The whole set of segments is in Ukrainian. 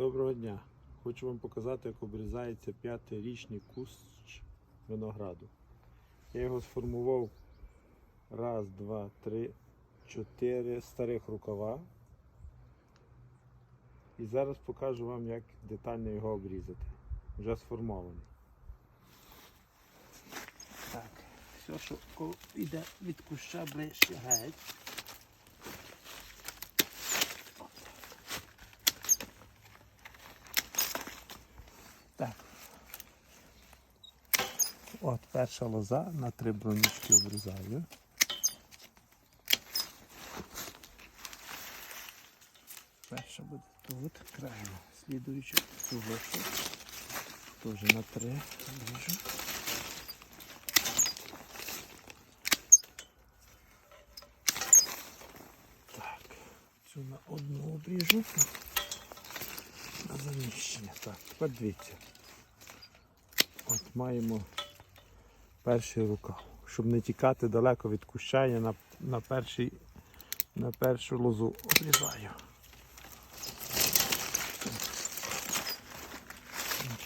Доброго дня! Хочу вам показати, як обрізається п'ятирічний кущ винограду. Я його сформував раз, два, три, чотири старих рукава. І зараз покажу вам, як детально його обрізати. Вже сформований. Так, все, що йде від куща ближче геть. От перша лоза на три бронічки обрізаю. Перша буде тут, крайно. Слідуюча цього теж на три обріжу. Так, цю на одну обріжу. На заміщення. Так, тепер. От маємо перший рукав. Щоб не тікати далеко від куща, я на, на, перший, на першу лозу обрізаю.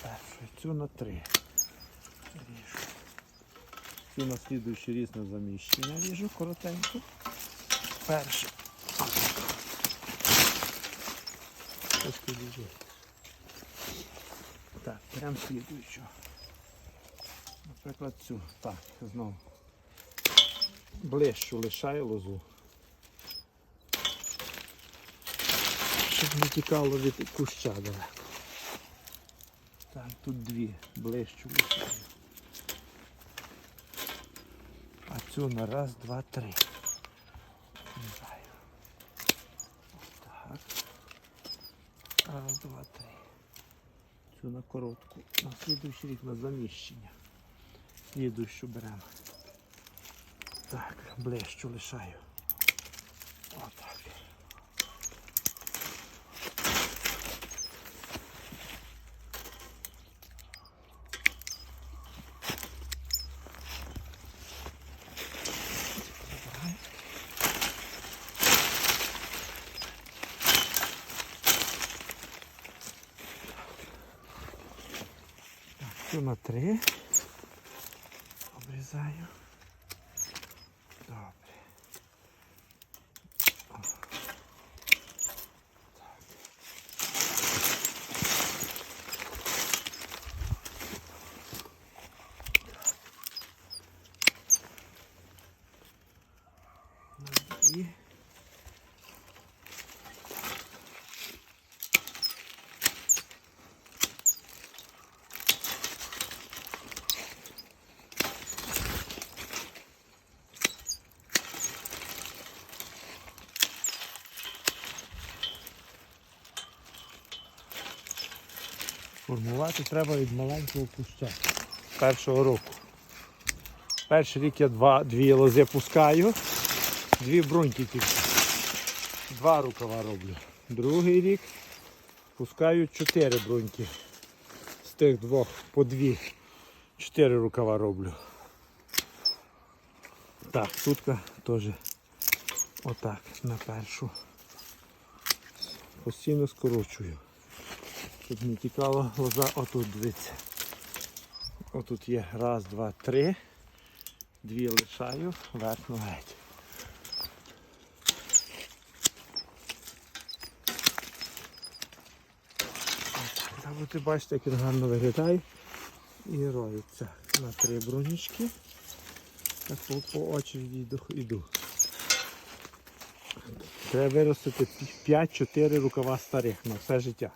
Першу, цю на три. Ріжу. Цю на слідуючий різ на заміщення ріжу коротенько. Перше. Ось тут. Так, прям слідуючу. Наприклад, цю. Так, знову. Ближчу лишаю лозу. Щоб не тікало від куща далеко. Так, тут дві ближчу лишаю. А цю на раз, два, три. Зрізаю. Так. Раз, два, три. Цю на коротку. На слідуючий рік на заміщення. Слідуючу беремо. Так, ближчу лишаю. Отак. Так, цю на три. Обрізаю. Добре. О. Так. На Формувати треба від маленького куща першого року. Перший рік я два, дві лози пускаю, дві бруньки тільки. Два рукава роблю. Другий рік пускаю чотири бруньки. З тих двох по дві. Чотири рукава роблю. Так, сутка теж отак на першу. Постійно скорочую. Щоб не тікала лоза отут дивіться. Отут є раз, два, три. Дві лишаю, верхну геть. Отак. Та ви бачите, як він гарно виглядає і роється на три брунічки. Так по, по очереді йду. Треба виростити 5-4 рукава старих на все життя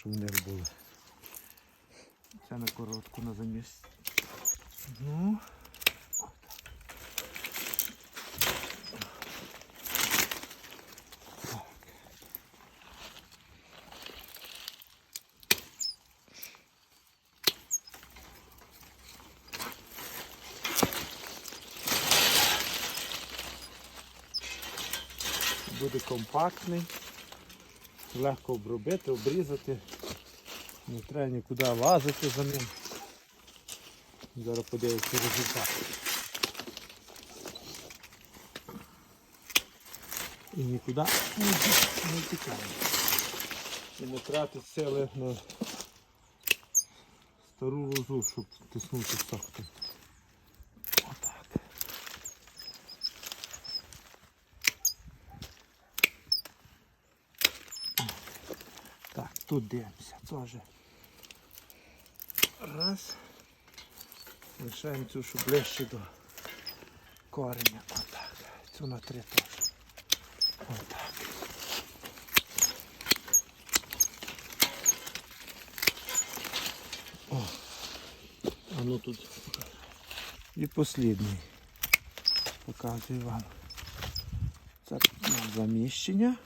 щоб в них були. Це на коротку на замість. Ну. Буде компактний легко обробити, обрізати. Не треба нікуди лазити за ним. Зараз подивимося результат. І нікуди не, не тікає. І не тратить сили на стару лозу, щоб тиснути сок. тут. Отак. Так, тут дивимося теж. Раз. Лишаємо цю, щоб ближче до кореня. Отак. Цю на три теж. Отак. О. А ну тут. І послідний. Показую вам. Це на заміщення.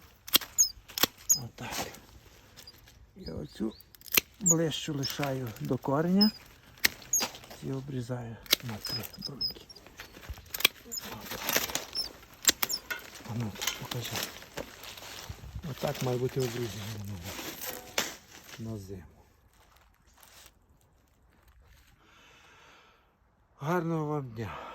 Отак. І оцю ближчу лишаю до кореня і обрізаю на три бруньки. Отак. А ну, покажи. Отак має бути обрізано на зиму. Гарного вам дня.